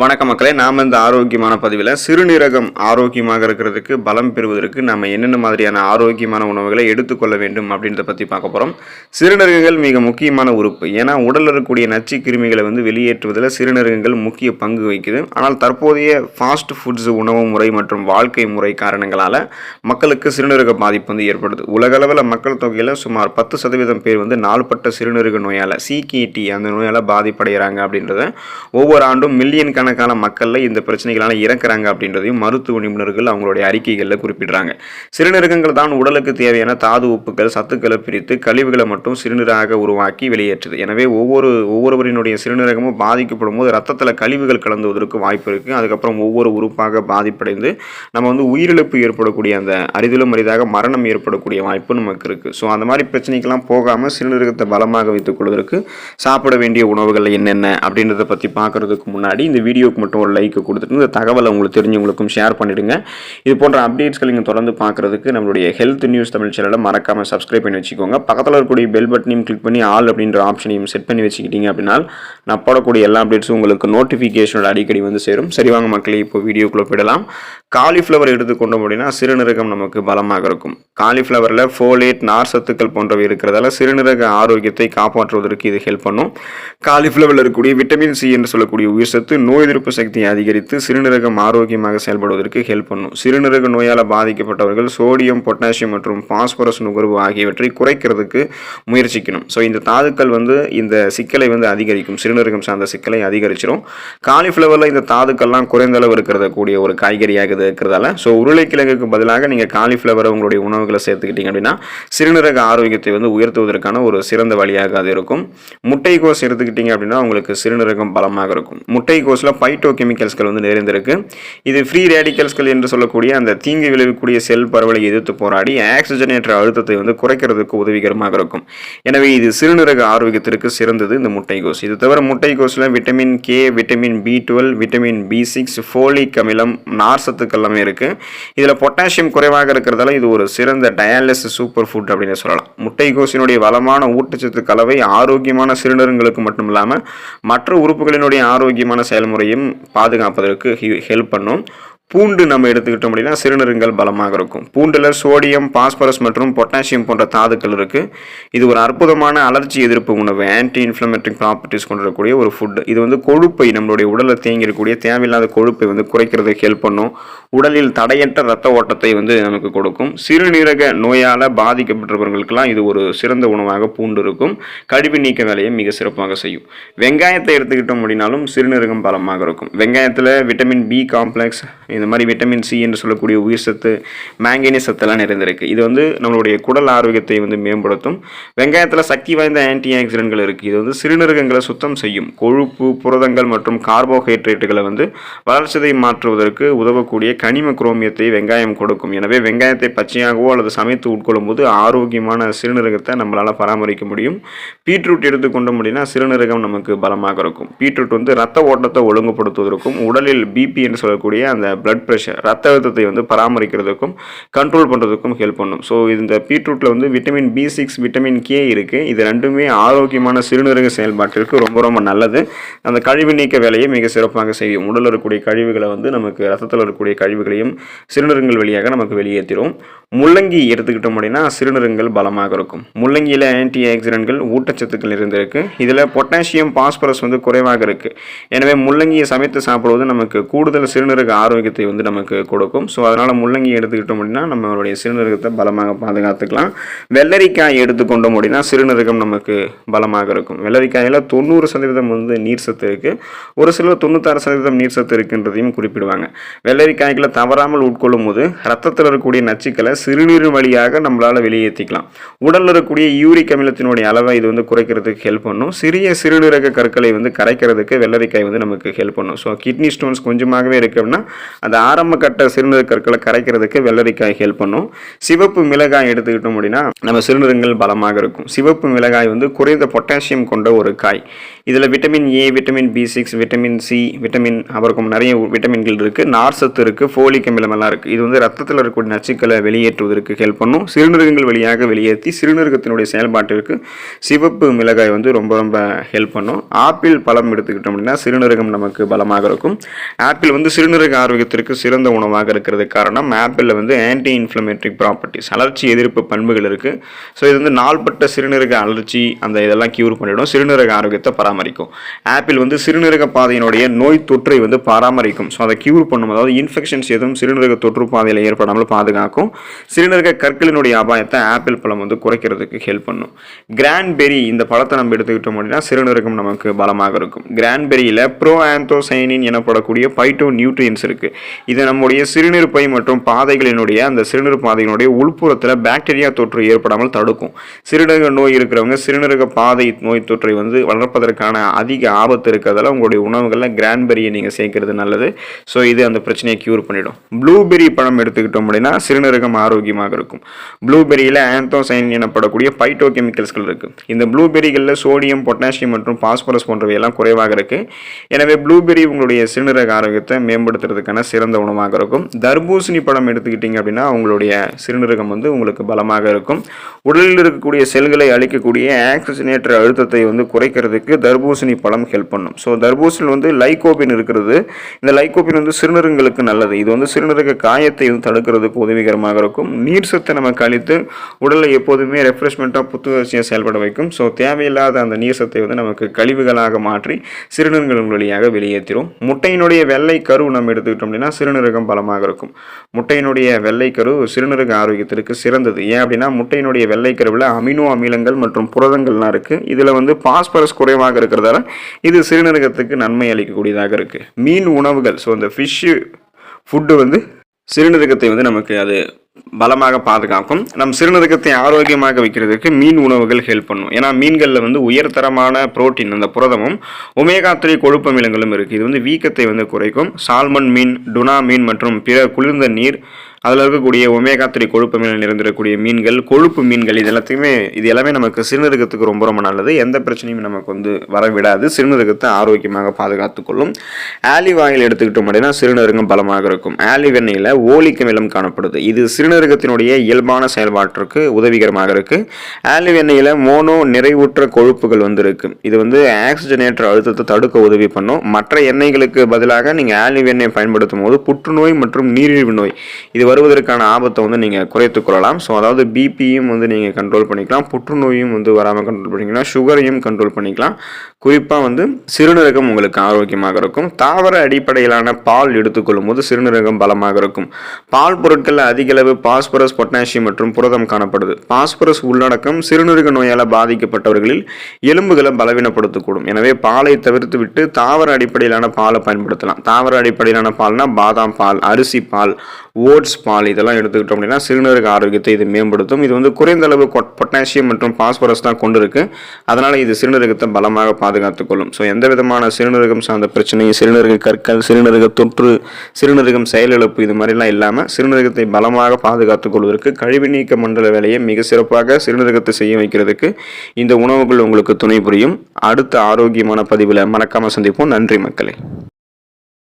வணக்க மக்களே நாம் இந்த ஆரோக்கியமான பதிவில் சிறுநீரகம் ஆரோக்கியமாக இருக்கிறதுக்கு பலம் பெறுவதற்கு நம்ம என்னென்ன மாதிரியான ஆரோக்கியமான உணவுகளை எடுத்துக்கொள்ள வேண்டும் அப்படின்றத பற்றி பார்க்க போகிறோம் சிறுநீரகங்கள் மிக முக்கியமான உறுப்பு. ஏன்னா உடலில் இருக்கக்கூடிய நச்சு கிருமிகளை வந்து வெளியேற்றுவதில் சிறுநீரகங்கள் முக்கிய பங்கு வகிக்குது. ஆனால் தற்போதைய ஃபாஸ்ட் ஃபுட்ஸ் உணவு முறை மற்றும் வாழ்க்கை முறை காரணங்களால் மக்களுக்கு சிறுநீரக பாதிப்பு வந்து ஏற்படுது. உலகளவில் மக்கள் தொகையில் சுமார் பத்து சதவீதம் பேர் வந்து நாள்பட்ட சிறுநீரக நோயால் சிகிடி அந்த நோயால் பாதிப்படைகிறாங்க அப்படின்றத ஒவ்வொரு ஆண்டும் மில்லியன் லட்சக்கணக்கான மக்களில் இந்த பிரச்சனைகளால் இறக்குறாங்க அப்படின்றதையும் மருத்துவ நிபுணர்கள் அவங்களுடைய அறிக்கைகளில் குறிப்பிடுறாங்க. சிறுநீரகங்கள் தான் உடலுக்கு தேவையான தாது உப்புகள் சத்துக்களை பிரித்து கழிவுகளை மட்டும் சிறுநீராக உருவாக்கி வெளியேற்றுது. எனவே ஒவ்வொரு ஒவ்வொருவரினுடைய சிறுநீரகமும் பாதிக்கப்படும் போது ரத்தத்தில் கழிவுகள் கலந்துவதற்கு வாய்ப்பு இருக்குது அதுக்கப்புறம் ஒவ்வொரு உறுப்பாக பாதிப்படைந்து நம்ம வந்து உயிரிழப்பு ஏற்படக்கூடிய அந்த அரிதிலும் அரிதாக மரணம் ஏற்படக்கூடிய வாய்ப்பு நமக்கு இருக்குது ஸோ அந்த மாதிரி பிரச்சனைக்கெல்லாம் போகாமல் சிறுநீரகத்தை பலமாக வைத்துக் கொள்வதற்கு சாப்பிட வேண்டிய உணவுகள் என்னென்ன அப்படின்றத பற்றி பார்க்குறதுக்கு முன்னாடி இந்த வீடியோக்கு மட்டும் ஒரு லைக் கொடுத்துட்டு இந்த தகவலை உங்களுக்கு தெரிஞ்சவங்களுக்கும் ஷேர் பண்ணிவிடுங்க இது போன்ற அப்டேட்ஸ்கள் நீங்கள் தொடர்ந்து பார்க்குறதுக்கு நம்மளுடைய ஹெல்த் நியூஸ் தமிழ் சேனலை மறக்காமல் சப்ஸ்கிரைப் பண்ணி வச்சுக்கோங்க. பக்கத்தில் இருக்கக்கூடிய பெல் பட்டனையும் கிளிக் பண்ணி ஆல் அப்படின்ற ஆப்ஷனையும் செட் பண்ணி வச்சுக்கிட்டீங்க அப்படின்னா நான் போடக்கூடிய எல்லா அப்டேட்ஸும் உங்களுக்கு நோட்டிஃபிகேஷனோட அடிக்கடி வந்து சேரும். சரி வாங்க மக்களே இப்போ வீடியோக்குள்ளே போயிடலாம். காலிஃப்ளவர் எடுத்துக்கொண்டோம் அப்படின்னா சிறுநீரகம் நமக்கு பலமாக இருக்கும். காலிஃப்ளவரில் ஃபோலேட் நார் சத்துக்கள் போன்றவை இருக்கிறதால சிறுநீரக ஆரோக்கியத்தை காப்பாற்றுவதற்கு இது ஹெல்ப் பண்ணும். காலிஃப்ளவரில் இருக்கக்கூடிய விட்டமின் சி என்று சொல்லக்கூடிய உயிர் சத்து நோய் எதிர்ப்பு சக்தியை அதிகரித்து சிறுநீரகம் ஆரோக்கியமாக செயல்படுவதற்கு ஹெல்ப் பண்ணும். சிறுநீரக நோயால் பாதிக்கப்பட்டவர்கள் சோடியம் பொட்டாசியம் மற்றும் பாஸ்பரஸ் நுகர்வு ஆகியவற்றை குறைக்கிறதுக்கு முயற்சிக்கணும். ஸோ இந்த தாதுக்கள் வந்து இந்த சிக்கலை வந்து அதிகரிக்கும். சிறுநீரகம் சார்ந்த சிக்கலை அதிகரிச்சிடும் காலிஃப்ளவரில் இந்த தாதுக்கள்லாம் குறைந்த அளவு இருக்கிறத கூடிய ஒரு காய்கறியாக இது இருக்கிறதால. ஸோ உருளைக்கிழங்குக்கு பதிலாக நீங்கள் காலிஃப்ளவரை உங்களுடைய உணவுகளை சேர்த்துக்கிட்டீங்க அப்படின்னா சிறுநீரக ஆரோக்கியத்தை வந்து உயர்த்துவதற்கான ஒரு சிறந்த வழியாக அது இருக்கும். முட்டைக்கோஸ் எடுத்துக்கிட்டீங்க அப்படின்னா உங்களுக்கு சிறுநீரகம் பலமாக இருக்கும். முட்டைக்கோஸில் ஆக்சுவலாக பைட்டோ கெமிக்கல்ஸ்கள் வந்து நிறைந்திருக்கு. இது ஃப்ரீ ரேடிக்கல்ஸ்கள் என்று சொல்லக்கூடிய அந்த தீங்கு விளைவிக்கூடிய செல் பரவலை எதிர்த்து போராடி ஆக்சிஜனேற்ற அழுத்தத்தை வந்து குறைக்கிறதுக்கு உதவிகரமாக இருக்கும். எனவே இது சிறுநீரக ஆரோக்கியத்திற்கு சிறந்தது இந்த முட்டைக்கோஸ் இது தவிர முட்டைக்கோஸில் vitamin K vitamin B twelve vitamin B six folic அமிலம் நார் எல்லாமே இருக்குது இதில் பொட்டாசியம் குறைவாக இருக்கிறதால இது ஒரு சிறந்த டயாலிசிஸ் சூப்பர் ஃபுட் அப்படின்னு சொல்லலாம். முட்டைக்கோஸினுடைய வளமான ஊட்டச்சத்து கலவை ஆரோக்கியமான சிறுநீரங்களுக்கு மட்டும் இல்லாமல் மற்ற உறுப்புகளினுடைய ஆரோக்கியமான செயல்முறை செயல்முறையும் பாதுகாப்பதற்கு ஹெல்ப் பண்ணும். பூண்டு நம்ம எடுத்துக்கிட்டோம் அப்படின்னா சிறுநீரங்கள் பலமாக இருக்கும். பூண்டில் சோடியம் பாஸ்பரஸ் மற்றும் பொட்டாசியம் போன்ற தாதுக்கள் இருக்குது இது ஒரு அற்புதமான அலர்ஜி எதிர்ப்பு உணவு ஆன்டி இன்ஃப்ளமேட்டரி ப்ராப்பர்ட்டிஸ் கொண்டிருக்கக்கூடிய ஒரு ஃபுட் இது வந்து கொழுப்பை நம்மளுடைய உடலில் தேங்கி தேவையில்லாத கொழுப்பை வந்து குறைக்கிறதுக்கு ஹெல்ப் பண்ணும். உடலில் தடையற்ற ரத்த ஓட்டத்தை வந்து நமக்கு கொடுக்கும். சிறுநீரக நோயால் பாதிக்கப்பட்டவர்களுக்கெல்லாம் இது ஒரு சிறந்த உணவாக பூண்டு இருக்கும். கழிவு நீக்க வேலையை மிக சிறப்பாக செய்யும். வெங்காயத்தை எடுத்துக்கிட்டோம் அப்படின்னாலும் சிறுநீரகம் பலமாக இருக்கும். வெங்காயத்தில் விட்டமின் பி காம்ப்ளெக்ஸ் இந்த மாதிரி விட்டமின் சி என்று சொல்லக்கூடிய உயிர் சத்து மேங்கனி சத்தெல்லாம் நிறைந்திருக்கு. இது வந்து நம்மளுடைய குடல் ஆரோக்கியத்தை வந்து மேம்படுத்தும். வெங்காயத்தில் சக்தி வாய்ந்த ஆன்டி ஆக்சிடென்ட்கள் இருக்குது இது வந்து சிறுநீரகங்களை சுத்தம் செய்யும். கொழுப்பு புரதங்கள் மற்றும் கார்போஹைட்ரேட்டுகளை வந்து வளர்ச்சிதை மாற்றுவதற்கு உதவக்கூடிய கனிம குரோமியத்தை வெங்காயம் கொடுக்கும். எனவே வெங்காயத்தை பச்சையாகவோ அல்லது சமைத்து உட்கொள்ளும் போது ஆரோக்கியமான சிறுநீரகத்தை நம்மளால் பராமரிக்க முடியும். பீட்ரூட் எடுத்துக்கொண்டோம் அப்படின்னா சிறுநீரகம் நமக்கு பலமாக இருக்கும். பீட்ரூட் வந்து ரத்த ஓட்டத்தை ஒழுங்குபடுத்துவதற்கும் உடலில் பிபி என்று சொல்லக்கூடிய அந்த பிளட் ப்ரெஷர் ரத்த அழுத்தத்தை வந்து பராமரிக்கிறதுக்கும் கண்ட்ரோல் பண்ணுறதுக்கும் ஹெல்ப் பண்ணும். ஸோ இந்த பீட்ரூட்டில் வந்து vitamin B six vitamin K இருக்குது இது ரெண்டுமே ஆரோக்கியமான சிறுநீரக செயல்பாட்டிற்கு ரொம்ப ரொம்ப நல்லது. அந்த கழிவு நீக்க வேலையை மிக சிறப்பாக செய்யும். உடலில் இருக்கக்கூடிய கழிவுகளை வந்து நமக்கு ரத்தத்தில் இருக்கக்கூடிய கழிவுகளையும் சிறுநீரங்கள் வழியாக நமக்கு வெளியேற்றிடும் முள்ளங்கி எடுத்துக்கிட்டோம் அப்படின்னா சிறுநீரங்கள் பலமாக இருக்கும். முள்ளங்கியில் ஆன்டி ஆக்சிடென்ட்கள் ஊட்டச்சத்துக்கள் இருந்திருக்கு இதில் பொட்டாசியம் பாஸ்பரஸ் வந்து குறைவாக இருக்குது எனவே முள்ளங்கியை சமைத்து சாப்பிடுவது நமக்கு கூடுதல் சிறுநீரக ஆரோக்கியத்தை வந்து நமக்கு கொடுக்கும். ஸோ அதனால் முள்ளங்கி எடுத்துக்கிட்டோம் அப்படின்னா நம்மளுடைய சிறுநீரகத்தை பலமாக பாதுகாத்துக்கலாம். வெள்ளரிக்காய் எடுத்துக்கொண்டோம் அப்படின்னா சிறுநீரகம் நமக்கு பலமாக இருக்கும். வெள்ளரிக்காயில் தொண்ணூறு சதவீதம் வந்து நீர் சத்து இருக்குது ஒரு சிலர் தொண்ணூத்தாறு சதவீதம் நீர் சத்து இருக்குன்றதையும் குறிப்பிடுவாங்க. வெள்ளரிக்காய்களை தவறாமல் உட்கொள்ளும் போது ரத்தத்தில் இருக்கக்கூடிய நச்சுக்களை சிறுநீர் வழியாக நம்மளால் வெளியேற்றிக்கலாம் உடலில் இருக்கக்கூடிய யூரிக் அமிலத்தினுடைய அளவை இது வந்து குறைக்கிறதுக்கு ஹெல்ப் பண்ணும். சிறிய சிறுநீரக கற்களை வந்து கரைக்கிறதுக்கு வெள்ளரிக்காய் வந்து நமக்கு ஹெல்ப் பண்ணும். ஸோ கிட்னி ஸ்டோன்ஸ் கொஞ்சமாகவே இருக்கு அப்படின்னா அந்த ஆரம்ப கட்ட சிறுநீர் கற்களை கரைக்கிறதுக்கு வெள்ளரிக்காய் ஹெல்ப் பண்ணும். சிவப்பு மிளகாய் எடுத்துக்கிட்டோம் அப்படின்னா நம்ம சிறுநீரங்கள் பலமாக இருக்கும். சிவப்பு மிளகாய் வந்து குறைந்த பொட்டாசியம் கொண்ட ஒரு காய். இதில் vitamin A vitamin B six vitamin C vitamin அப்புறம் நிறைய விட்டமின்கள் இருக்குது நார் சத்து இருக்குது ஃபோலிக் அமிலம் எல்லாம் இருக்குது இது வந்து ரத்தத்தில் இருக்கக்கூடிய நச்சுக்களை வெளியேற்றுவதற்கு ஹெல்ப் பண்ணும். சிறுநீரகங்கள் வழியாக வெளியேற்றி சிறுநீரகத்தினுடைய செயல்பாட்டிற்கு சிவப்பு மிளகாய் வந்து ரொம்ப ரொம்ப ஹெல்ப் பண்ணும். ஆப்பிள் பழம் எடுத்துக்கிட்டோம் அப்படின்னா சிறுநீரகம் நமக்கு பலமாக இருக்கும். ஆப்பிள் வந்து சிறுநீரக ஆரோக்கியத்திற்கு சிறந்த உணவாக இருக்கிறது காரணம் ஆப்பிளில் வந்து ஆன்டி இன்ஃப்ளமேட்டரி ப்ராப்பர்ட்டிஸ் அலர்ச்சி எதிர்ப்பு பண்புகள் இருக்குது ஸோ இது வந்து நாள்பட்ட சிறுநீரக அலர்ச்சி அந்த இதெல்லாம் க்யூர் பண்ணிடும். சிறுநீரக ஆரோக்கியத்தை பராமரிக்கும். ஆப்பிள் வந்து சிறுநீரக பாதையினுடைய நோய் தொற்றை வந்து பராமரிக்கும். ஸோ அதை கியூர் பண்ணும். அதாவது இன்ஃபெக்ஷன்ஸ் எதுவும் சிறுநீரக தொற்று பாதையில் ஏற்படாமல் பாதுகாக்கும். சிறுநீரக கற்களினுடைய அபாயத்தை ஆப்பிள் பழம் வந்து குறைக்கிறதுக்கு ஹெல்ப் பண்ணும். கிராண்ட்பெரி இந்த பழத்தை நம்ம எடுத்துக்கிட்டோம் அப்படின்னா சிறுநீரகம் நமக்கு பலமாக இருக்கும். கிராண்ட்பெரியில் ப்ரோ ஆந்தோசைனின் எனப்படக்கூடிய பைட்டோ நியூட்ரியன்ஸ் இருக்குது இது நம்முடைய சிறுநீர் பை மற்றும் பாதைகளினுடைய அந்த சிறுநீர் பாதைகளுடைய உள்புறத்தில் பாக்டீரியா தொற்று ஏற்படாமல் தடுக்கும். சிறுநீரக நோய் இருக்கிறவங்க சிறுநீரக பாதை நோய் தொற்றை வந்து வளர்ப்பதற்கு வளர்ப்பதற்கான அதிக ஆபத்து இருக்கிறதால உங்களுடைய உணவுகளில் கிரான்பெரியை நீங்கள் சேர்க்கறது நல்லது. ஸோ இது அந்த பிரச்சனையை க்யூர் பண்ணிடும். ப்ளூபெரி பழம் எடுத்துக்கிட்டோம் அப்படின்னா சிறுநீரகம் ஆரோக்கியமாக இருக்கும். ப்ளூபெரியில் ஆந்தோசைன் எனப்படக்கூடிய பைட்டோ கெமிக்கல்ஸ்கள் இருக்குது இந்த ப்ளூபெரிகளில் சோடியம் பொட்டாசியம் மற்றும் பாஸ்பரஸ் போன்றவை எல்லாம் குறைவாக இருக்குது எனவே ப்ளூபெரி உங்களுடைய சிறுநீரக ஆரோக்கியத்தை மேம்படுத்துறதுக்கான சிறந்த உணவாக இருக்கும். தர்பூசணி பழம் எடுத்துக்கிட்டிங்க அப்படின்னா உங்களுடைய சிறுநீரகம் வந்து உங்களுக்கு பலமாக இருக்கும். உடலில் இருக்கக்கூடிய செல்களை அழிக்கக்கூடிய ஆக்சிஜனேற்ற அழுத்தத்தை வந்து குறைக்கிறதுக்கு தர்பூசணி பழம் ஹெல்ப் பண்ணும். ஸோ தர்பூசணியில் வந்து லைகோபின் இருக்கிறது. இந்த லைகோபின் வந்து சிறுநீரங்களுக்கு நல்லது. இது வந்து சிறுநீரக காயத்தை வந்து தடுக்கிறதுக்கு உதவிகரமாக இருக்கும். நீர் சத்தை நம்ம கழித்து உடலை எப்போதுமே ரெஃப்ரெஷ்மெண்ட்டாக புத்துணர்ச்சியாக செயல்பட வைக்கும். ஸோ தேவையில்லாத அந்த நீர் சத்தை வந்து நமக்கு கழிவுகளாக மாற்றி சிறுநீரகங்கள் வழியாக வெளியேற்றிடும் முட்டையினுடைய வெள்ளை கரு நம்ம எடுத்துக்கிட்டோம் அப்படின்னா சிறுநீரகம் பலமாக இருக்கும். முட்டையினுடைய வெள்ளை கரு சிறுநீரக ஆரோக்கியத்திற்கு சிறந்தது. ஏன் அப்படின்னா முட்டையினுடைய வெள்ளை கருவில் அமினோ அமிலங்கள் மற்றும் புரதங்கள்லாம் இருக்குது இதில் வந்து பாஸ்பரஸ் குறைவாக இருக்கிறதால இது சிறுநீரகத்துக்கு நன்மை அளிக்கக்கூடியதாக இருக்குது மீன் உணவுகள் ஸோ இந்த ஃபிஷ்ஷு ஃபுட்டு வந்து சிறுநீரகத்தை வந்து நமக்கு அது பலமாக பாதுகாக்கும். நம் சிறுநீரகத்தை ஆரோக்கியமாக வைக்கிறதுக்கு மீன் உணவுகள் ஹெல்ப் பண்ணும். ஏன்னா மீன்களில் வந்து உயர்தரமான புரோட்டீன் அந்த புரதமும் ஒமேகா த்ரீ கொழுப்பு அமிலங்களும் இருக்குது இது வந்து வீக்கத்தை வந்து குறைக்கும். சால்மன் மீன் டுனா மீன் மற்றும் பிற குளிர்ந்த நீர் அதில் இருக்கக்கூடிய ஒமேகா த்ரீ கொழுப்பு மீன் நிறைந்திருக்கக்கூடிய மீன்கள் கொழுப்பு மீன்கள் இது எல்லாத்தையுமே இது எல்லாமே நமக்கு சிறுநீரகத்துக்கு ரொம்ப ரொம்ப நல்லது. எந்த பிரச்சனையும் நமக்கு வந்து வர விடாது சிறுநீரகத்தை ஆரோக்கியமாக பாதுகாத்துக்கொள்ளும் ஆலிவ் ஆயில் எடுத்துக்கிட்டோம் அப்படின்னா சிறுநீரகம் பலமாக இருக்கும். ஆலிவ் எண்ணெயில் ஓலிக் மேலும் காணப்படுது. இது சிறுநீரகத்தினுடைய இயல்பான செயல்பாட்டிற்கு உதவிகரமாக இருக்கு. ஆலிவ் எண்ணெயில் மோனோ நிறைவுற்ற கொழுப்புகள் வந்துருக்கு. இது வந்து ஆக்சிஜனேற்ற அழுத்தத்தை தடுக்க உதவி பண்ணும். மற்ற எண்ணெய்களுக்கு பதிலாக நீங்கள் ஆலிவ் எண்ணெய் பயன்படுத்தும் போது புற்றுநோய் மற்றும் நீரிழிவு நோய் இது வருவதற்கான ஆபத்தை வந்து நீங்கள் குறைத்து கொள்ளலாம். ஸோ அதாவது பிபியும் வந்து நீங்கள் கண்ட்ரோல் பண்ணிக்கலாம். புற்றுநோயும் வந்து வராமல் கண்ட்ரோல் பண்ணிக்கலாம். சுகரையும் கண்ட்ரோல் பண்ணிக்கலாம். குறிப்பாக வந்து சிறுநீரகம் உங்களுக்கு ஆரோக்கியமாக இருக்கும். தாவர அடிப்படையிலான பால் எடுத்துக்கொள்ளும் போது சிறுநீரகம் பலமாக இருக்கும். பால் பொருட்களில் அதிகளவு பாஸ்பரஸ் பொட்டாசியம் மற்றும் புரதம் காணப்படுது. பாஸ்பரஸ் உள்ளடக்கம் சிறுநீரக நோயால் பாதிக்கப்பட்டவர்களில் எலும்புகளை பலவீனப்படுத்தக்கூடும். எனவே பாலை தவிர்த்து விட்டு தாவர அடிப்படையிலான பாலை பயன்படுத்தலாம். தாவர அடிப்படையிலான பால்னா பாதாம் பால் அரிசி பால் ஓட்ஸ் பால் இதெல்லாம் எடுத்துக்கிட்டோம் அப்படின்னா சிறுநீரக ஆரோக்கியத்தை இது மேம்படுத்தும். இது வந்து குறைந்த அளவு பொட்டாசியம் மற்றும் பாஸ்பரஸ் தான் கொண்டு இருக்கு அதனால் இது சிறுநீரகத்தை பலமாக பாதுகாத்துக் கொள்ளும். ஸோ எந்த விதமான சிறுநீரகம் சார்ந்த பிரச்சனை சிறுநீரக கற்கள் சிறுநீரக தொற்று சிறுநீரகம் செயலிழப்பு இது மாதிரிலாம் இல்லாமல் சிறுநீரகத்தை பலமாக பாதுகாத்துக் கொள்வதற்கு கழிவு நீக்க மண்டல வேலையை மிக சிறப்பாக சிறுநீரகத்தை செய்ய வைக்கிறதுக்கு இந்த உணவுகள் உங்களுக்கு துணை புரியும். அடுத்த ஆரோக்கியமான பதிவில் மறக்காமல் சந்திப்போம். நன்றி மக்களே.